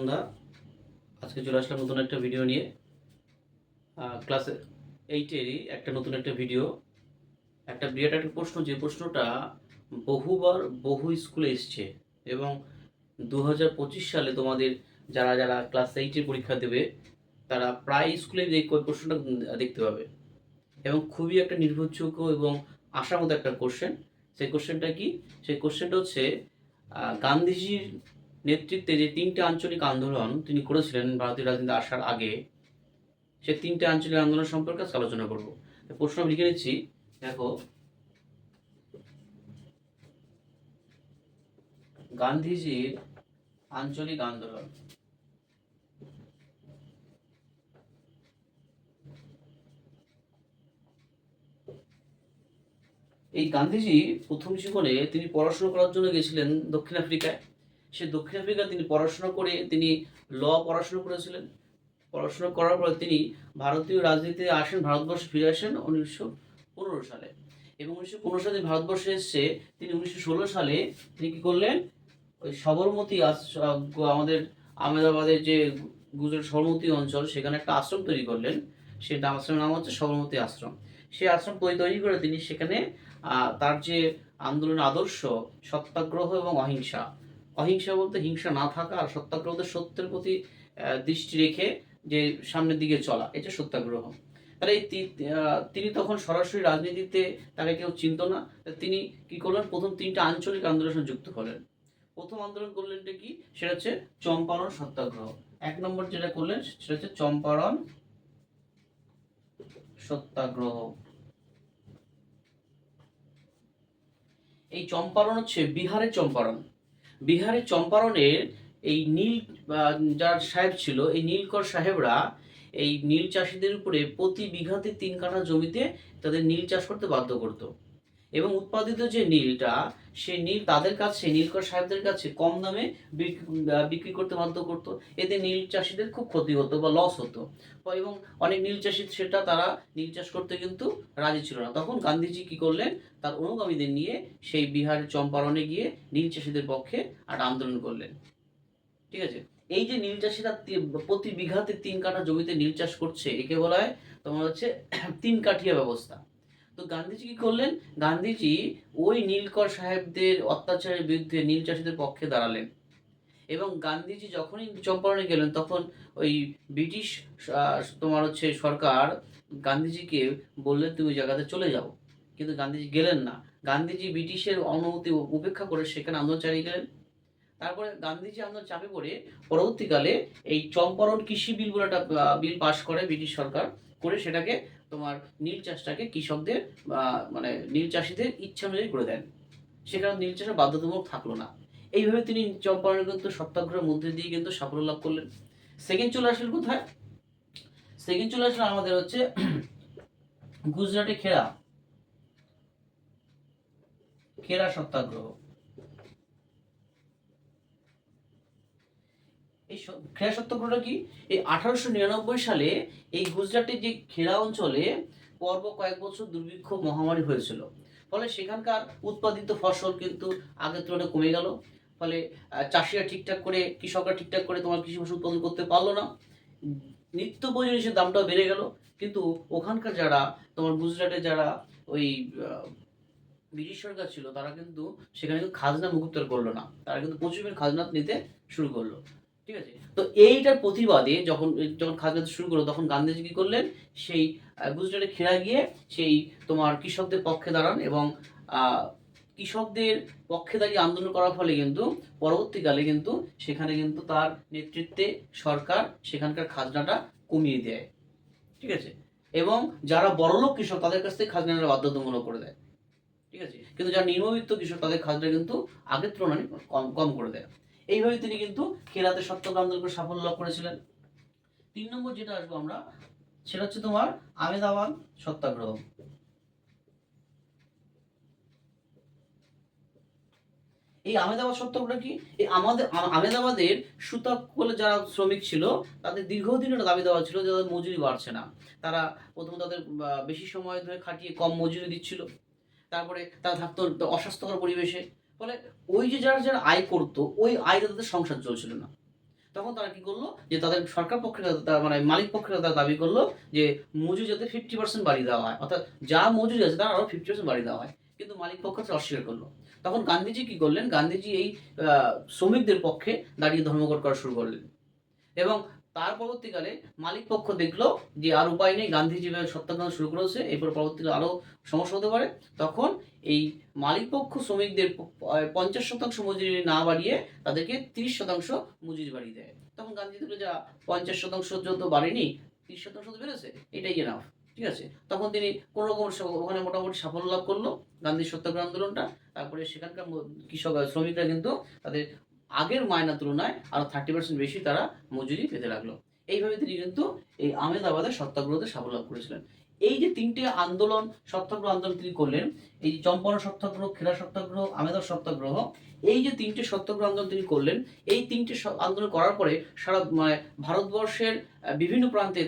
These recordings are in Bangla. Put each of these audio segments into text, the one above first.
সন্ধ্যা। আজকে চলে আসলাম নতুন একটা ভিডিও নিয়ে। ক্লাস এইটেরই একটা নতুন একটা ভিডিও একটা বিরাট একটা প্রশ্ন, যে প্রশ্নটা বহুবার বহু স্কুলে এসছে এবং দু সালে তোমাদের যারা যারা ক্লাস এইটের পরীক্ষা দেবে, তারা প্রায় স্কুলে এই প্রশ্নটা দেখতে পাবে। এবং খুবই একটা নির্ভরযোগ্য এবং আশার মতো একটা কোশ্চেন সেই কোশ্চেনটা কি? সেই কোশ্চেনটা হচ্ছে গান্ধীজির নেতৃত্বে যে তিনটে আঞ্চলিক আন্দোলন তিনি করেছিলেন ভারতীয় রাজনীতি আসার আগে, সে তিনটে আঞ্চলিক আন্দোলন সম্পর্কে আজকে আলোচনা করব। প্রশ্ন লিখে নিচ্ছি। দেখো, গান্ধীজির আঞ্চলিক আন্দোলন। এই গান্ধীজি প্রথম জীবনে তিনি পড়াশোনা করার জন্য গেছিলেন দক্ষিণ আফ্রিকায়। সে দক্ষিণ আফ্রিকা তিনি পড়াশোনা করে, তিনি ল পড়াশোনা করেছিলেন। পড়াশোনা করার পর তিনি ভারতীয় রাজনীতিতে আসেন, ভারতবর্ষে ফিরে আসেন উনিশশো পনেরো সালে। এবং উনিশশো পনেরো সালে ভারতবর্ষে এসছে তিনি উনিশশো ষোলো সালে তিনি কি করলেন? ওই সবরমতী আমাদের আহমেদাবাদের যে গুজরাট সবরমতী অঞ্চল, সেখানে একটা আশ্রম তৈরি করলেন। সে আশ্রমের নাম হচ্ছে সবরমতী আশ্রম। সেই আশ্রম তৈরি করে তিনি সেখানে তার যে আন্দোলনের আদর্শ, সত্যাগ্রহ এবং অহিংসা অহিংসা বলতে হিংসা না থাকা আর সত্যাগ্রহ বলতে সত্যের প্রতি দৃষ্টি রেখে যে সামনের দিকে চলা, এটা সত্যাগ্রহ। তাহলে এই তিনি তখন সরাসরি রাজনীতিতে তাকে কেউ চিনত না। তিনি কি করলেন? প্রথম তিনটা আঞ্চলিক আন্দোলনের সঙ্গে যুক্ত হলেন। প্রথম আন্দোলন করলেন কি? সেটা হচ্ছে চম্পারণ সত্যাগ্রহ। এক নম্বর যেটা করলেন, সেটা হচ্ছে চম্পারণ সত্যাগ্রহ। এই চম্পারণ হচ্ছে বিহারের চম্পারণ। বিহারের চম্পারণের এই নীল যার সাহেব ছিল, এই নীলকর সাহেবরা এই নীল চাষিদের উপরে প্রতি বিঘাতে তিন কাঠা জমিতে তাদের নীল চাষ করতে বাধ্য করত। এবং উৎপাদিত যে নীলটা সে নীল তাদের কাছে নীলকর সাহেবদের কাছে কম দামে বিক্রি করতে বাধ্য করতো। এতে নীল চাষিদের খুব ক্ষতি হতো বা লস হতো। এবং অনেক নীল চাষি, সেটা তারা নীল চাষ করতে কিন্তু রাজি ছিল না। তখন গান্ধীজি কি করলেন? তার অনুগামীদের নিয়ে সেই বিহারের চম্পারণে গিয়ে নীল চাষিদের পক্ষে আর আন্দোলন করলেন। ঠিক আছে? এই যে নীল চাষিরা প্রতি বিঘাতে তিন কাঠা জমিতে নীল চাষ করছে, একে বলা হয় তোমার হচ্ছে তিন কাঠিয়া ব্যবস্থা। তো গান্ধীজি কি করলেন? গান্ধীজি ওই নীলকর সাহেবদের অত্যাচারের বিরুদ্ধে নীল চাষিদের পক্ষে দাঁড়ালেন। এবং গান্ধীজি যখনই চম্পারণে গেলেন, তখন ওই ব্রিটিশ তোমার হচ্ছে সরকার গান্ধীজিকে বললেন, তুমি ওই জায়গাতে চলে যাও। কিন্তু গান্ধীজি গেলেন না। গান্ধীজি ব্রিটিশের অনুমতি উপেক্ষা করে সেখানে আন্দোলন চালিয়ে গেলেন। তারপরে গান্ধীজি আন্দোলন চাপে পড়ে পরবর্তীকালে এই চম্পারণ কৃষি বিল বলে একটা বিল পাশ করে ব্রিটিশ সরকার করে সেটাকে তোমার নীল চাষটাকে কৃষকদের মানে নীল চাষিদের ইচ্ছা অনুযায়ী করে দেন। সেখানে নীল চাষের বাধ্যতামূলক থাকল না। এইভাবে তিনি চম্পারণের কিন্তু সত্যাগ্রহের মধ্যে দিয়ে কিন্তু সাফল্য লাভ করলেন। সেকেন্ড চলে আসলেন কোথায়? সেকেন্ড চলে আসলে আমাদের হচ্ছে গুজরাটে খেরা। খেরা সত্যাগ্রহ। সত্যাগ্রহটা কি? এই আঠারোশো নিরানব্বই সালে এই গুজরাটের যে খেরা অঞ্চলে পর্ব কয়েক বছর দুর্ভিক্ষ মহামারী হয়েছিল। ফলে সেখানকার উৎপাদিত ফসল কিন্তু আগের তুলনায় কমে গেল। ফলে চাষিরা ঠিকঠাক করে, কৃষকরা ঠিকঠাক করে তোমার কৃষি ফসল উৎপাদন করতে পারল না। নিত্য প্রয়োজনীয় দামটাও বেড়ে গেল। কিন্তু ওখানকার যারা, তোমার গুজরাটে যারা ওই ব্রিটিশ সরকার ছিল, তারা কিন্তু সেখানে কিন্তু খাজনা মুকুত্তর করল না। তারা কিন্তু প্রচুর খাজনা নিতে শুরু করল। ঠিক আছে? তো এইটার প্রতিবাদে যখন যখন দিতে শুরু করল, তখন গান্ধীজি কি করলেন? সেই গুজরাটে খেরা গিয়ে সেই তোমার কৃষকদের পক্ষে দাঁড়ান এবং কৃষকদের পক্ষে দাঁড়িয়ে আন্দোলন করার ফলে কিন্তু পরবর্তীকালে কিন্তু সেখানে কিন্তু তার নেতৃত্বে সরকার সেখানকার খাজনাটা কমিয়ে দেয়। ঠিক আছে? এবং যারা বড়লোক কৃষক তাদের কাছ থেকে খাজনাটা বাধ্যতামূলক করে দেয়। ঠিক আছে? কিন্তু যারা নিম্নবিত্ত কৃষক তাদের খাজনা কিন্তু আগের তুলনায় কম কম করে দেয়। এইভাবে তিনি কিন্তু খেলাতে সত্যাগ্রহ আন্দোলন করে সাফল্য লাভ করেছিলেন। তিন নম্বর যেটা আসব আমরা, সেটা হচ্ছে তোমার আমেদাবাদ সত্যাগ্রহ। এই আমেদাবাদ সত্যাগ্রহ কি? এই আমাদের আমেদাবাদের সুতা কলে যারা শ্রমিক ছিল, তাদের দীর্ঘদিনের দাবি দেওয়া ছিল যে তাদের মজুরি বাড়ছে না। তারা প্রথমে তাদের বেশি সময় ধরে খাটিয়ে কম মজুরি দিচ্ছিল। তারপরে তারা থাকতো অস্বাস্থ্যকর পরিবেশে। ফলে ওই যে যারা যারা আয় করতো, ওই আয় তাদের সংসার চলছিল না। তখন তারা কি করল? যে তাদের সরকার পক্ষের মানে মালিক পক্ষের তারা দাবি করল যে মজুরি যাতে ফিফটি পার্সেন্ট বাড়িয়ে দেওয়া হয়। অর্থাৎ যা মজুরি আছে তার আরও ফিফটি পার্সেন্ট বাড়িয়ে দেওয়া হয়। কিন্তু মালিক পক্ষ অস্বীকার করল। তখন গান্ধীজি কি করলেন? গান্ধীজি এই শ্রমিকদের পক্ষে দাঁড়িয়ে ধর্মঘট করা শুরু করলেন। এবং তার পরবর্তীকালে মালিক পক্ষ দেখল যে আর উপায় নেই গান্ধী যেভাবে সত্যাগ্রহ শুরু করেছে, এরপর পরবর্তীকালে আরও সমস্যা হতে পারে। তখন এই মালিক পক্ষ শ্রমিকদের পঞ্চাশ শতাংশ মজুরি না বাড়িয়ে তাদেরকে তিরিশ শতাংশ মজুরি বাড়িয়ে দেয়। তখন গান্ধী দেখল যা পঞ্চাশ শতাংশ যত বাড়েনি, তিরিশ শতাংশ বেড়েছে, এটাই এনাফ ঠিক আছে? তখন তিনি কোনো রকম ওখানে মোটামুটি সাফল্য লাভ করল গান্ধী সত্যাগ্রহ আন্দোলনটা। তারপরে সেখানকার কৃষক, শ্রমিকরা কিন্তু তাদের আগের মায়না তুলনায় আরও থার্টি পার্সেন্ট বেশি তারা মজুরি পেতে লাগল। এইভাবে তিনি কিন্তু এই আহমেদাবাদের সত্যাগ্রহতে সাফল্য লাভ করেছিলেন। এই যে তিনটে আন্দোলন সত্যাগ্রহ আন্দোলন তিনি করলেন, এই চম্পারণ সত্যাগ্রহ খেলা সত্যাগ্রহ আমেদার সত্যাগ্রহ এই যে তিনটে সত্যাগ্রহ আন্দোলন তিনি করলেন, এই তিনটে আন্দোলন করার পরে সারা মানে ভারতবর্ষের বিভিন্ন প্রান্তে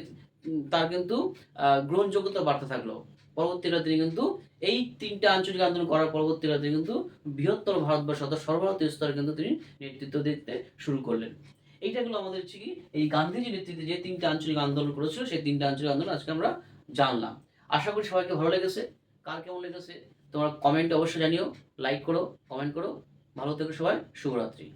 তার কিন্তু গ্রহণযোগ্যতা বাড়তে থাকল। পরবর্তীকালে তিনি কিন্তু এই তিনটা আঞ্চলিক আন্দোলন করার পরবর্তীকালে তিনি কিন্তু বৃহত্তর ভারতবর্ষ অর্থাৎ সর্বভারতীয় স্তরে কিন্তু তিনি নেতৃত্ব দিতে শুরু করলেন। এইটা হলো আমাদের হচ্ছে কি, এই গান্ধীজি নেতৃত্বে যে তিনটে আঞ্চলিক আন্দোলন করেছিল, সেই তিনটা আঞ্চলিক আন্দোলন আজকে আমরা জানলাম। আশা করি সবাইকে ভালো লেগেছে। কার কেমন লেগেছে, তোমরা কমেন্ট অবশ্যই জানিও লাইক করো কমেন্ট করো। ভালো থেকো সবাই, শুভরাত্রি।